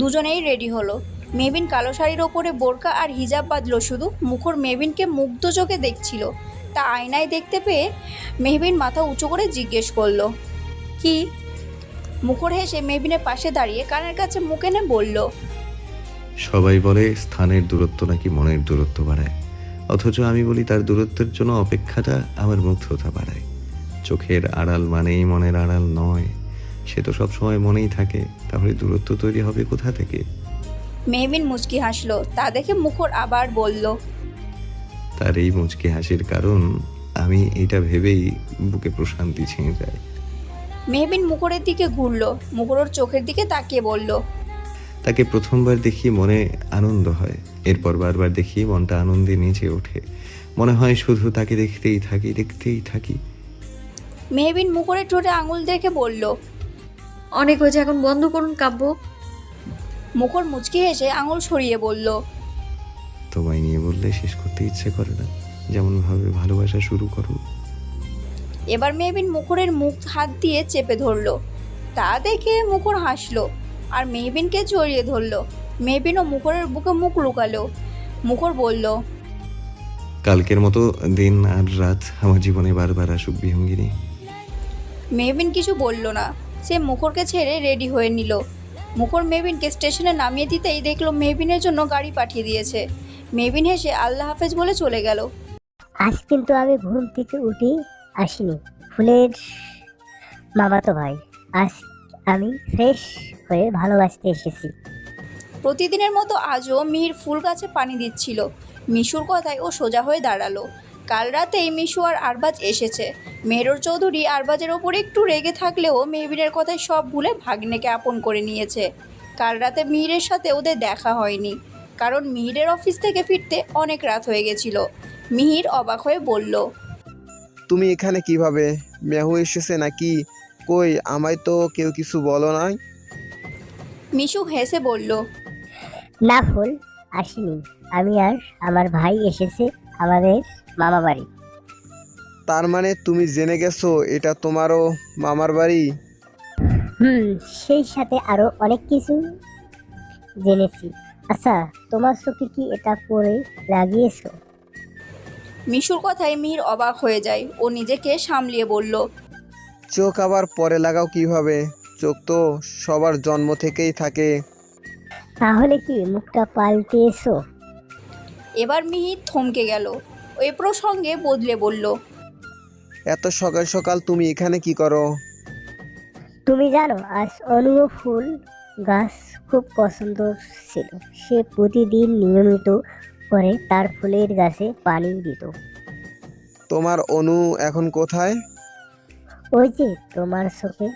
দুজনেই রেডি হলো। মেবিন কালো শাড়ির ওপরে বোরকা আর হিজাব বাঁধলো শুধু। মুখর মেবিনকে মুগ্ধ চোখে দেখছিল। তা আয়নায় দেখতে পেয়ে মেহবিন মাথা উঁচু করে জিজ্ঞেস করল, কি? মুখর হেসে মেহবিনের পাশে দাঁড়িয়ে কানের কাছে মুখ এনে বলল, সবাই বলে স্থানের দূরত্ব নাকি মনের দূরত্ব বাড়ায়। অথচ আমি বলি তার দূরত্বের জন্য অপেক্ষাটা আমার মুগ্ধতা বাড়ায়। চোখের আড়াল মানেই মনের আড়াল নয়। সে তো সবসময় মনেই থাকে। তাহলে দূরত্ব তৈরি হবে কোথা থেকে? মেহবিন মুচকি হাসলো। তা দেখে মুখর আবার বলল তার এই মুচকি হাসির কারণ আমি এটা ভেবেই বুকে প্রশান্তি ছিঁড়ে যায়। মেহবিন মুখরের দিকে ঘুরলো। মুখর চোখের দিকে তাকিয়ে বলল তাকে প্রথমবার দেখি মনে আনন্দ হয়। এরপর বারবার দেখি মনটা আনন্দে নিচে ওঠে। মনে হয় শুধু তাকে দেখতেই থাকি দেখতেই থাকি। মেহবিন মুখরের ঠোঁটে আঙুল দেখে বলল অনেক হয়েছে এখন বন্ধ করুন কাব্য। মুখর মুচকি হেসে আঙুল সরিয়ে বলল তোমায় নিয়ে বললে শেষ করতে ইচ্ছে করে না। যেমন ভাবে ভালোবাসা শুরু করো। এবার মেহবিন মুখরের মুখ হাত দিয়ে চেপে ধরলো। তা দেখে মুখর হাসলো আর মেহবিনকে জড়িয়ে ধরলো। মেহবিনও মুখরের বুকে মুখ লুকালো। মুখর বলল কালকের মতো দিন আর রাত আমার জীবনে বারবার আসুক বিহঙ্গিনী। মেহবিন কিছু বলল না। সে মুখরকে ছেড়ে রেডি হয়ে নিল। মুখর মেহবিনকে স্টেশনে নামিয়ে দিতেই দেখল মেহবিনের জন্য গাড়ি পাঠিয়ে দিয়েছে। মেহবিন হেসে আল্লাহ হাফেজ বলে চলে গেল। আজ কিন্তু আমি ঘুম থেকে উঠি আসিনি। ফুলের মামাতো ভাই আজ আমি ফ্রেশ হয়ে ভালোবাসতে এসেছি। প্রতিদিনের মতো আজও মিহির ফুল গাছে পানি দিচ্ছিল। মিশুর কথায় ও সোজা হয়ে দাঁড়াল। কাল রাতেই মিশু আর আরবাজ এসেছে। মেহরর চৌধুরী আরবাজের ওপর একটু রেগে থাকলেও মেহবিনের কথায় সব ভুলে ভাগ্নেকে আপন করে নিয়েছে। কাল রাতে মিহিরের সাথে ওদের দেখা হয়নি কারণ মিহিরের অফিস থেকে ফিরতে অনেক রাত হয়ে গেছিল। মিহির অবাক হয়ে বলল তুমি এখানে কীভাবে? মেহু এসেছে নাকি? কই আমায় তো কেউ কিছু বলো নাই? মিশু হেসে বলল না ফুল আসিনি। আমি আর আমার ভাই এসেছে আমাদের মামা বাড়ি তার মানে তুমি জেনে গেছো এটা তোমারও মামার বাড়ি? হুম সেই সাথে আরও অনেক কিছু জেনেছি। আচ্ছা তোমার চোখে কি এটা পরে লাগিয়েছো? মিশুর কথায় মিহির অবাক হয়ে যায়। ও নিজেকে সামলিয়ে বলল চোখ আবার পরে লাগাও কীভাবে? চোখ তো সবার জন্ম থেকেই থাকে। তাহলে কি মুখটা পাল্টিয়েছো এবার মিহির থমকে গেল। ওই প্রসঙ্গে বদলে বলল এত সকাল সকাল তুমি এখানে কি করো? তুমি জানো আজ অনুও ফুল গাছ খুব পছন্দ ছিল। সে প্রতিদিন নিয়মিত করে তার ফুলের গাছে পানি দিত। তোমার অনু এখন কোথায়? ওই যে তোমার চোখে।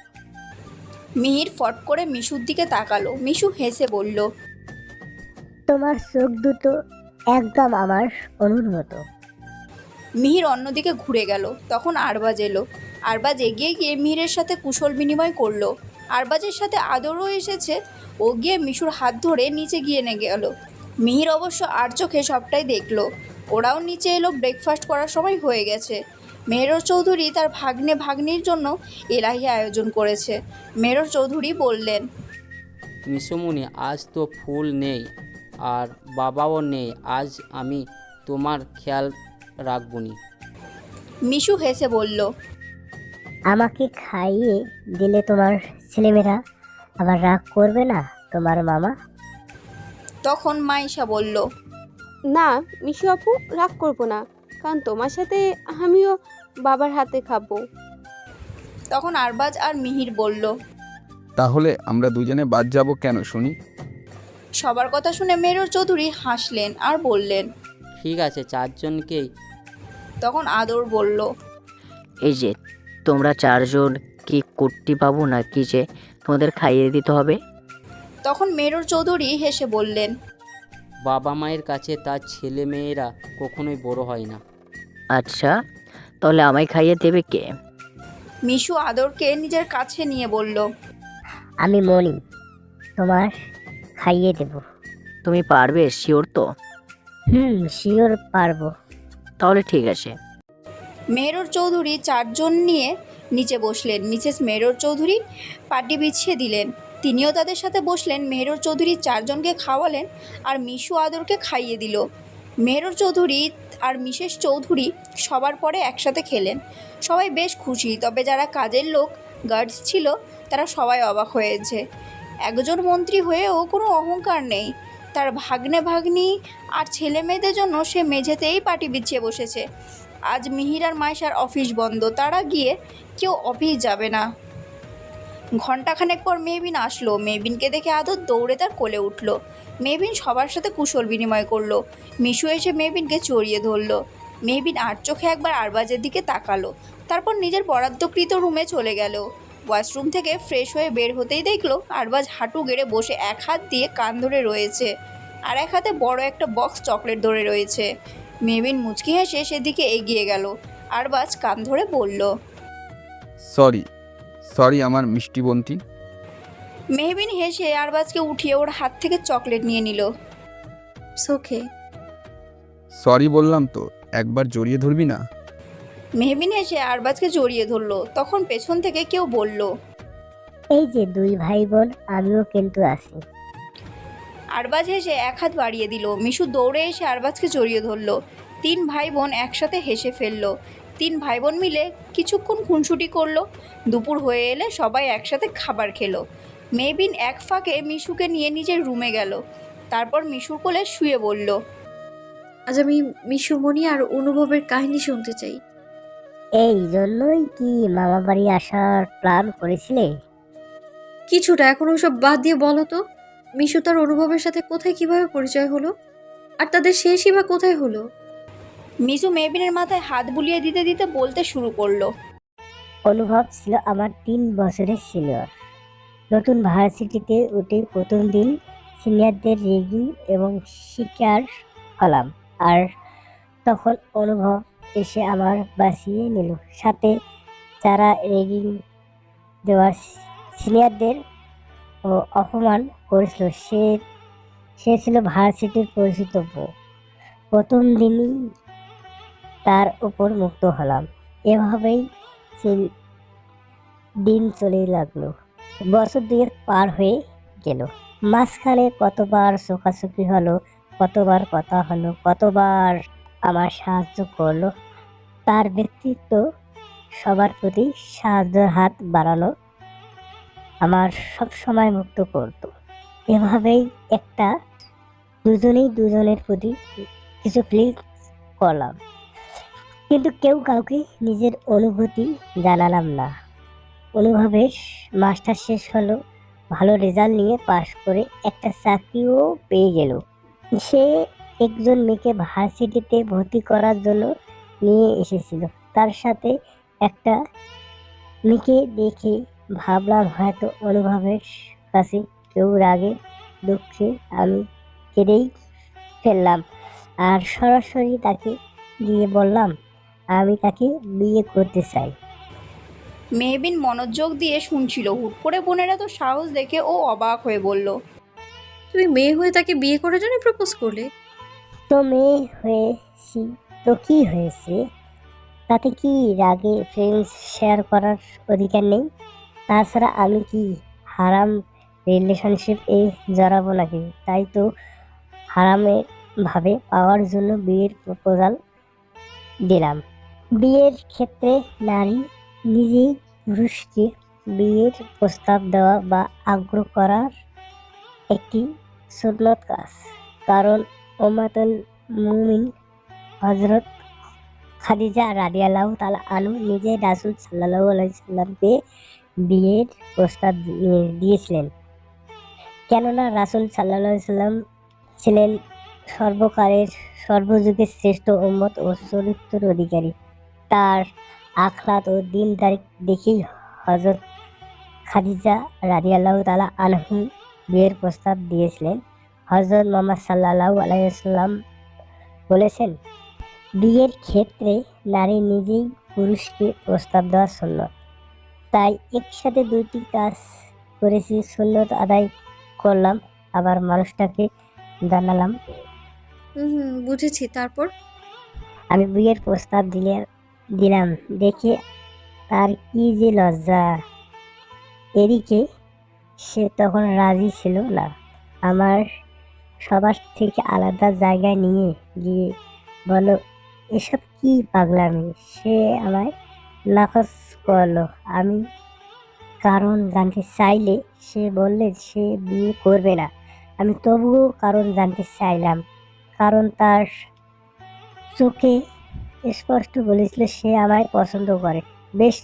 মিহির ফট করে মিশুর দিকে তাকালো। মিশু হেসে বলল তোমার চোখ দুটো একদম আমার অনুর মতো। মিহির অন্যদিকে ঘুরে গেল। তখন আরবাজ এলো। আরবাজ এগিয়ে গিয়ে মিহিরের সাথে কুশল বিনিময় করল। আরবাজের সাথে আদরও এসেছে। ও গিয়ে মিশুর হাত ধরে নিচে গিয়ে নে গেল। মিহির অবশ্য আর চোখে সবটাই দেখল। ওরাও নিচে এলো ব্রেকফাস্ট করার সময় হয়ে গেছে। মেহরর চৌধুরী তার ভাগ্নে ভাগ্নির জন্য এলাহি আয়োজন করেছে। মেহরর চৌধুরী বললেন মিশুমুনি আজ তো ফুল নেই, আর বাবাও নেই। আজ আমি তোমার খেয়াল রাখবনি। মিশু হেসে বলল আমাকে খাইয়ে দিলে তোমার ছেলেমেয়েরা আবার রাগ করবে না তোমার মামা? তখন মাইশা বলল না মিশু আপু রাগ করব না। কারণ তোমার সাথে আমিও বাবার হাতে খাব। তখন আরবাজ আর মিহির বলল তাহলে আমরা দুজনে বাদ যাব কেন শুনি? সবার কথা শুনে মেরর চৌধুরী হাসলেন আর বললেন ঠিক আছে চারজনকেই তখন আদর বলল এই যে তোমরা চারজন কি কুট্টি পাবো না কি যে তোমাদের খাইয়ে দিতে হবে? তখন মেরর চৌধুরী হেসে বললেন বাবা মায়ের কাছে তার ছেলে মেয়েরা কখনোই বড় হয় না। আচ্ছা তাহলে আমায় খাইয়ে দেবে কে? মিশু আদরকে নিজের কাছে নিয়ে বলল আমি মনি তোমার খাইয়ে দেব। তুমি পারবে শিওর তো? হুম শিওর পারব। তাহলে ঠিক আছে। মেহরর চৌধুরী চারজন নিয়ে নিচে বসলেন। মিসেস মেহরর চৌধুরী পাটি বিছিয়ে দিলেন। তিনিও তাদের সাথে বসলেন। মেহরর চৌধুরী চারজনকে খাওয়ালেন আর মিশু আদরকে খাইয়ে দিল। মেহরর চৌধুরী আর মিসেস চৌধুরী সবার পরে একসাথে খেলেন। সবাই বেশ খুশি, তবে যারা কাজের লোক, গার্ডস ছিল, তারা সবাই অবাক হয়েছে। একজন মন্ত্রী হয়েও কোনো অহংকার নেই। তার ভাগ্নে ভাগ্নি আর ছেলে মেয়েদের জন্য সে মেঝেতেই পাটি বিছিয়ে বসেছে। আজ মিহির আর মাইশার অফিস বন্ধ, তারা গিয়ে কেউ অফিস যাবে না। ঘন্টাখানেক পর মেহবিন আসলো। মেহবিনকে দেখে আদর দৌড়ে তার কোলে উঠল। মেহবিন সবার সাথে কুশল বিনিময় করল। মিশু এসে মেহবিনকে চড়িয়ে ধরলো। মেহবিন আর চোখে একবার আরবাজের দিকে তাকালো। তারপর নিজের বরাদ্দকৃত রুমে চলে গেল। ওয়াশরুম থেকে ফ্রেশ হয়ে বের হতেই দেখল আরবাজ হাঁটু গেড়ে বসে এক হাত দিয়ে কান ধরে রয়েছে আর এক হাতে বড় একটা বক্স চকলেট ধরে রয়েছে। মেহবিন মুচকি হেসে সেদিকে এগিয়ে গেল। আরবাজ কান ধরে বলল সরি সরি আমার মিষ্টি বোনটি। মেহবিন হেসে আরবাজকে উঠিয়ে ওর হাত থেকে চকলেট নিয়ে নিল। সোখে সরি বললাম তো একবার জড়িয়ে ধরবি না? মেহবিন এসে আরবাজকে জড়িয়ে ধরলো। তখন পেছন থেকে কেউ বলল এই যে দুই ভাই বোন আমিও কিন্তু আছি। আরবাজ হেসে এক হাত বাড়িয়ে দিল। মিশু দৌড়ে এসে আরবাজকে জড়িয়ে ধরলো। তিন ভাই বোন একসাথে হেসে ফেলল। তিন ভাই বোন মিলে কিছুক্ষণ খুনসুটি করল। দুপুর হয়ে এলে সবাই একসাথে খাবার খেলো। মেহবিন এক ফাঁকে মিশুকে নিয়ে নিজের রুমে গেল। তারপর মিশুর কোলে শুয়ে বলল আজ আমি মিশুমণি আর অনুভবের কাহিনী শুনতে চাই। এই জন্যই কি মামা বাড়ি আসার প্ল্যান করেছিলে? কিছুটা এখন ওসব বাদ দিয়ে বলো তো। মিশু তার অনুভবের সাথে কোথায় কীভাবে পরিচয় হলো? আর তাদের শেষই বা কোথায় হলো? মিশু মেবিনের মাথায় হাত বুলিয়ে দিতে দিতে বলতে শুরু করল। অনুভব ছিল আমার তিন বছরের সিনিয়র নতুন ভার্সিটিতে উঠে প্রথম দিন সিনিয়রদের রেগিং এবং শিকার হলাম আর তখন অনুভব এসে আমার বাঁচিয়ে নিল। সাথে যারা রেগিং দেওয়ার সিনিয়রদের ও অপমান করেছিল, সে সে ছিল ভার্সিটির পরিচিত প্রথম দিনই তার উপর মুক্ত হলাম। এভাবেই সে দিন চলে লাগল। বছর দুয়েক পার হয়ে গেল। মাঝখানে কতবার চোখাচোখি হলো, কতবার কথা হলো, কতবার আমার সাহায্য করল। তার ব্যক্তিত্ব সবার প্রতি সাহায্যের হাত বাড়ানো আমার সব সময় মুক্ত করতো। এভাবেই একটা দুজনেই দুজনের প্রতি কিছু ফিল করলাম। কিন্তু কেউ কাউকে নিজের অনুভূতি জানালাম না। অনুভবের মাস্টার শেষ হলো, ভালো রেজাল্ট নিয়ে পাশ করে একটা চাকরিও পেয়ে গেল। সে একজন মেয়েকে ভার্সিটিতে ভর্তি করার জন্য নিয়ে এসেছিল। তার সাথে একটা মেয়েকে দেখে ভাবলাম হয়তো অনুভবের কাছে কেউ রাগে দুঃখে আমি কেঁদেই ফেললাম আর সরাসরি তাকে গিয়ে বললাম আমি তাকে বিয়ে করতে চাই। মেহবিন মনোযোগ দিয়ে শুনছিল। হুট করে বোনেরা তো সাহস দেখে ও অবাক হয়ে বলল তুমি মেয়ে হয়ে তাকে বিয়ে করার জন্য প্রপোজ করলে? তো মেয়ে হয়েছি তো কি হয়েছে? তাতে কি রাগে ফ্রেন্ডস শেয়ার করার অধিকার নেই? তাছাড়া আমি কি হারাম রিলেশনশিপ এ জড়াবো নাকি? তাই তো হারামের ভাবে পাওয়ার জন্য বিয়ের প্রপোজাল দিলাম। বিয়ের ক্ষেত্রে নারী নিজেই পুরুষকে বিয়ের প্রস্তাব দেওয়া বা আগ্রহ করার একটি সুন্নত কাজ। কারণ ওমাতুল মুমিন হজরত খাদিজা রাদিয়াল্লাহ তালা আনু নিজে রাসুল সাল্লাহ আলাইসাল্লামকে বিয়ের প্রস্তাব দিয়েছিলেন। কেননা রাসুল সাল্লাহ সাল্লাম ছিলেন সর্বকালের সর্বযুগের শ্রেষ্ঠ উম্মত ও চরিত্রের অধিকারী। তার আখলাত ও দিন তারিখ দেখেই হজরত খাদিজা রাদিয়াল্লাহ তালা আনহু বিয়ের প্রস্তাব দিয়েছিলেন। হজরত মোহাম্মদ সাল্লাহ আলাইসাল্লাম বলেছেন বিয়ের ক্ষেত্রে নারী নিজেই পুরুষকে প্রস্তাব দেওয়া সুন্নত। তাই একসাথে দুইটি কাজ করেছি সুন্নত আদায় করলাম আবার মানুষটাকে জানালাম। হুম বুঝেছি। তারপর? আমি বিয়ের প্রস্তাব দিলে দিলাম। দেখে তার কি যে লজ্জা। এদিকে সে তখন রাজি ছিল না। আমার সবার থেকে আলাদা জায়গায় নিয়ে গিয়ে বলো, এসব কি পাগলামি? সে আমায় নাকচ করল। আমি কারণ জানতে চাইলে সে বললে, সে বিয়ে করবে না। আমি তবুও কারণ জানতে চাইলাম, কারণ তার চোখে স্পষ্ট বলেছিল সে আমায় পছন্দ করে। বেশ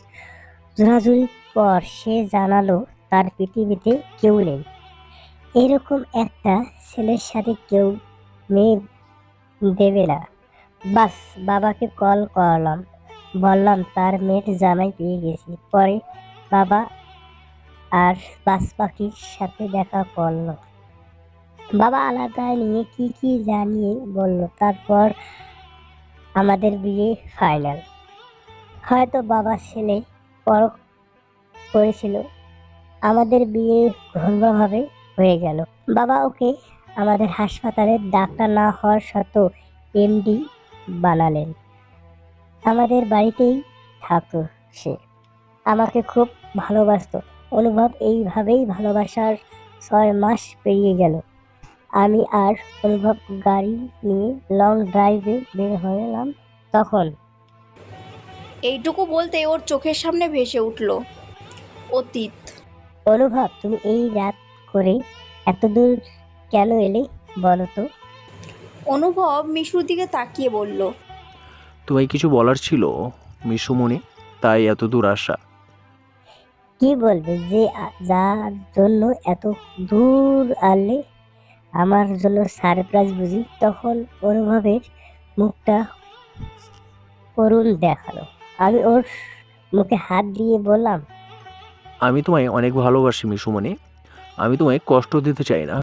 জোরাজুরি পর সে জানালো, তার পৃথিবীতে কেউ নেই। এরকম একটা ছেলের সাথে কেউ মেয়ে দেবে না। বাস, বাবাকে কল করলাম। বললাম, তার মেয়ের জামাই পেয়ে গেছি। পরে বাবা আর বাস পাখির সাথে দেখা করল। বাবা আলাদা নিয়ে কি কি জানিয়ে বলল, তারপর আমাদের বিয়ে ফাইনাল হয়তো বাবা ছেলে পরখ করেছিল। আমাদের বিয়ে ঘরোয়াভাবে হয়ে গেল। বাবা ওকে আমাদের হাসপাতালের ডাক্তার না হওয়ার সত্ত্বেও এমডি বানালেন। আমাদের বাড়িতেই থাকতো সে। আমাকে খুব ভালোবাসতো। অনুভব এইভাবেই ভালোবাসার ছয় মাস পেরিয়ে গেল। আমি আর অনুভব গাড়ি নিয়ে লং ড্রাইভে বের হলাম তখন। এইটুকু বলতে ওর চোখের সামনে ভেসে উঠল অতীত। অনুভব তুমি এই রাত করে এত দূর কেন এলে বলো তো? অনুভব মিশুর দিকে তাকিয়ে বলল। তোমায় কিছু বলার ছিল মিশু মিশুমণি তাই এত দূর আসা। কি বলবে যে আ- যার জন্য এত দূর আনলে আমার জন্য সারপ্রাইজ বুঝি? তখন অনুভবের মুখটা করুণ দেখাল। আমি ওর মুখে হাত দিয়ে বললাম আমি তোমায় অনেক ভালোবাসি মিশুমণি আমি তোমায় কষ্ট দিতে চাই না।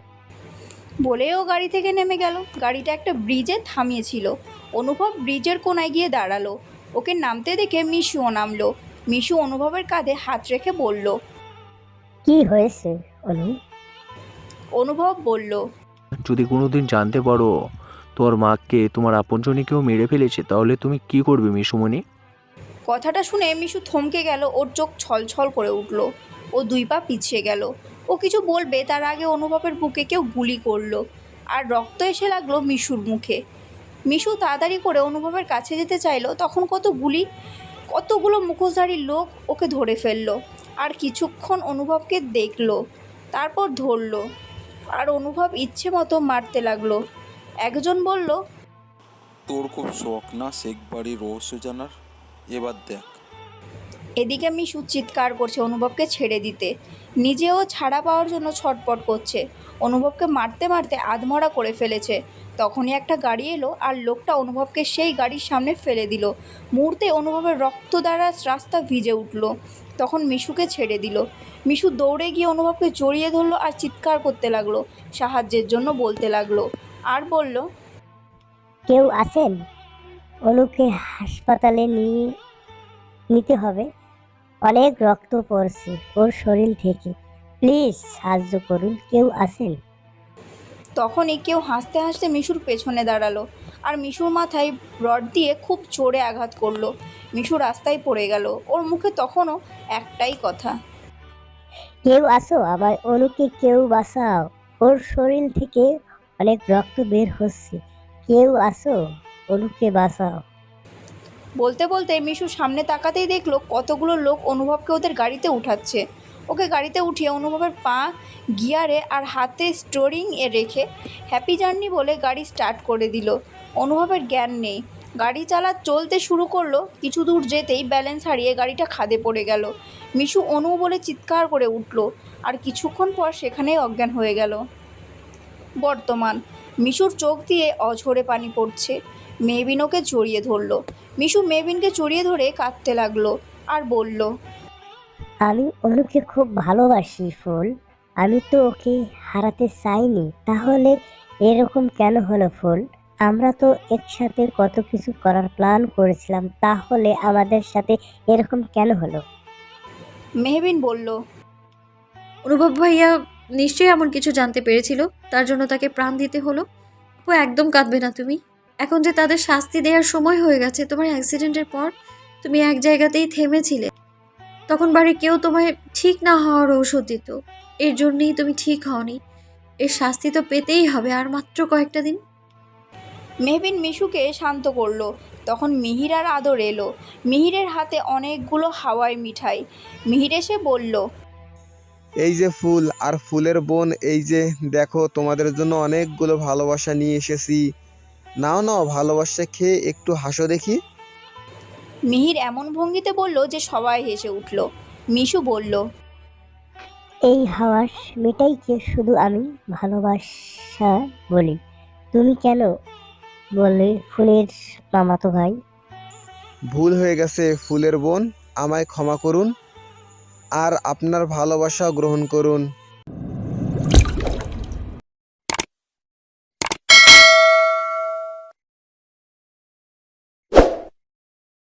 বলেও গাড়ি থেকে নেমে গেল। গাড়িটা একটা ব্রিজে থামিয়েছিল। অনুভব ব্রিজের কোনায় গিয়ে দাঁড়াল। ওকে নামতে দেখে মিশুও নামলো। মিশু অনুভবের কাঁধে হাত রেখে বলল কি হয়েছে অনু? অনুভব বলল যদি কোনোদিন জানতে পারো তোর মাকে তোমার আপনজনীকেও মেরে ফেলেছে তাহলে তুমি কি করবে মিশুমণি? কথাটা শুনে মিশু থমকে গেল। ওর চোখ ছলছল করে উঠল। ও দুই পা পিছিয়ে গেল। ও কিছু বলবে তার আগে অনুভবের বুকে কেউ গুলি করল। আর রক্ত এসে লাগল মিশুর মুখে। মিশু তাড়াতাড়ি করে অনুভবের কাছে যেতে চাইলো তখন কত গুলি কতগুলো মুখোশধারী লোক ওকে ধরে ফেলল। আর কিছুক্ষণ অনুভবকে দেখল তারপর ধরলো। আর অনুভব ইচ্ছে মতো মারতে লাগল। একজন বলল তোর খুব শখ না শেখ বাড়ির রহস্য জানার? এবার দেখ। এদিকে মিশু চিৎকার করছে অনুভবকে ছেড়ে দিতে। নিজেও ছাড়া পাওয়ার জন্য ছটপট করছে। অনুভবকে মারতে মারতে আধমরা করে ফেলেছে। তখনই একটা গাড়ি এলো আর লোকটা অনুভবকে সেই গাড়ির সামনে ফেলে দিল। মুহূর্তে অনুভবের রক্ত দ্বারা রাস্তা ভিজে উঠল। তখন মিশুকে ছেড়ে দিল। মিশু দৌড়ে গিয়ে অনুভবকে জড়িয়ে ধরলো আর চিৎকার করতে লাগল। সাহায্যের জন্য বলতে লাগল। আর বলল, কেউ আছেন? অনুকে হাসপাতালে নিয়ে নিতে হবে? অনেক রক্ত পড়ছে ওর শরীর থেকে। প্লিজ সাহায্য করুন কেউ আছেন? তখনই কেউ হাসতে হাসতে মিশুর পেছনে দাঁড়াল আর মিশুর মাথায় রড দিয়ে খুব জোরে আঘাত করল। মিশু রাস্তায় পড়ে গেল ওর মুখে তখনও একটাই কথা। কেউ আসো আমার অনুকে কেউ বাঁচাও। ওর শরীর থেকে অনেক রক্ত বের হচ্ছে। কেউ আসো অনুকে বাঁচাও। বলতে বলতে মিশু সামনে তাকাতেই দেখল কতগুলো লোক অনুভবকে ওদের গাড়িতে উঠাচ্ছে। ওকে গাড়িতে উঠিয়ে অনুভবের পা গিয়ারে আর হাতে স্টোরিং এ রেখে হ্যাপি জার্নি বলে গাড়ি স্টার্ট করে দিল। অনুভবের জ্ঞান নেই। গাড়ি চালা চলতে শুরু করল, কিছু দূর যেতেই ব্যালেন্স হারিয়ে গাড়িটা খাদে পড়ে গেল। মিশু অনু বলে চিৎকার করে উঠল আর কিছুক্ষণ পর সেখানেই অজ্ঞান হয়ে গেল। বর্তমান, মিশুর চোখ দিয়ে অঝরে পানি পড়ছে। মেহবিন ওকে জড়িয়ে ধরলো। মিশু মেহবিনকে চড়িয়ে ধরে কাঁদতে লাগল আর বলল আমি অনুকে খুব ভালোবাসি ফুল। আমি তো ওকে হারাতে চাইনি। তাহলে এরকম কেন হলো ফুল? আমরা তো একসাথে কত কিছু করার প্ল্যান করেছিলাম তাহলে আমাদের সাথে এরকম কেন হলো? মেহবিন বলল অনুভব ভাইয়া নিশ্চয়ই এমন কিছু জানতে পেরেছিল তার জন্য তাকে প্রাণ দিতে হলো। ও একদম কাঁদবে না তুমি। এখন যে তাদের শাস্তি দেওয়ার সময় হয়ে গেছে তোমার অ্যাক্সিডেন্টের পর তুমি এক জায়গাতেই থেমেছিলে। তখন বাড়ির কেউ তোমায় ঠিক না হওয়ার ঔষধ দিত। এর জন্যেই তুমি ঠিক হওনি। এর শাস্তি তো পেতেই হবে আর মাত্র কয়েকটা দিন। মেহবিন মিশুকে শান্ত করল। তখন মিহিরার আদর এলো। মিহিরের হাতে অনেকগুলো হাওয়াই মিঠাই। মিহির এসে বলল এই যে ফুল আর ফুলের বোন এই যে দেখো তোমাদের জন্য অনেকগুলো ভালোবাসা নিয়ে এসেছি। নাও নাও ভালোবাসা খেয়ে একটু হাসো দেখি। মিহির এমন ভঙ্গিতে বলল যে সবাই হেসে উঠল। মিশু বলল এই হাওয়াস মেটাইকে শুধু আমি ভালোবাসা বলি? তুমি কেন বললে ফুলের মামাতো ভাই? ভুল হয়ে গেছে ফুলের বোন আমায় ক্ষমা করুন। আর আপনার ভালোবাসা গ্রহণ করুন।